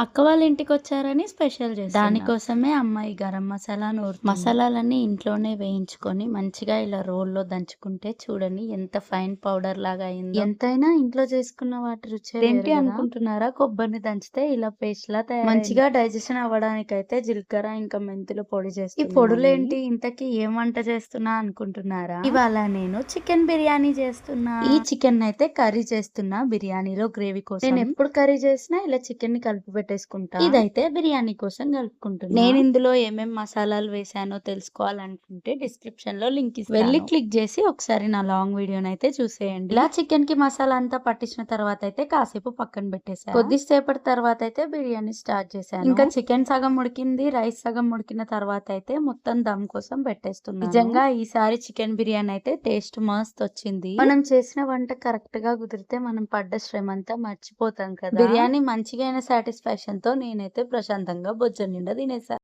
అక్క వాళ్ళ ఇంటికి వచ్చారని స్పెషల్ చేసి దానికోసమే అమ్మాయి గరం మసాలా నూరు మసాలాలన్నీ ఇంట్లోనే వేయించుకొని మంచిగా ఇలా రోల్లో దంచుకుంటే చూడండి ఎంత ఫైన్ పౌడర్ లాగా అయింది. ఎంతైనా ఇంట్లో చేసుకున్న వాటి రుచి ఏంటి అనుకుంటున్నారా? కొబ్బరిని దంచితే ఇలా పేస్ట్ లా తయారు మంచిగా డైజెషన్ అవ్వడానికి అయితే జీలకర్ర ఇంకా మెంతులు పొడి చేసి ఈ పొడులు ఏంటి ఇంతకీ ఏం వంట చేస్తున్నా అనుకుంటున్నారా? ఇవాళ నేను చికెన్ బిర్యానీ చేస్తున్నా. ఈ చికెన్ అయితే కర్రీ చేస్తున్నా బిర్యానీలో గ్రేవీ కోసం. నేను ఎప్పుడు కర్రీ చేసినా ఇలా చికెన్ని కలిపి పెట్టేసుకుంటా? ఇదైతే బిర్యానీ కోసం కలుపుకుంటున్నా. నేను ఇందులో ఏమేం మసాలాలు వేసానో తెలుసుకోవాలనుకుంటే డిస్క్రిప్షన్లో లింక్ వెళ్ళి క్లిక్ చేసి ఒకసారి నా లాంగ్ వీడియోని అయితే చూసేయండి. ఇలా చికెన్కి మసాలా అంతా పట్టించిన తర్వాత అయితే కాసేపు పక్కన పెట్టేసాను కొద్దిసేపటి తర్వాత అయితే బిర్యానీ స్టార్ట్ చేశాను. ఇంకా చికెన్ సగం ఉడికింది రైస్ సగం ఉడికిన తర్వాత అయితే మొత్తం దమ్ కోసం పెట్టేస్తున్నాను. నిజంగా ఈసారి చికెన్ బిర్యానీ అయితే టేస్ట్ మస్త్ వచ్చింది. మనం చేసిన వంట కరెక్ట్గా కుదిరితే మనం పడ్డ శ్రమ అంతా మర్చిపోతాం కదా. బిర్యానీ మంచిగా సాటిస్ఫాక్షన్ తో నేనైతే ప్రశాంతంగా బొజ్జ నిండా తినేసా.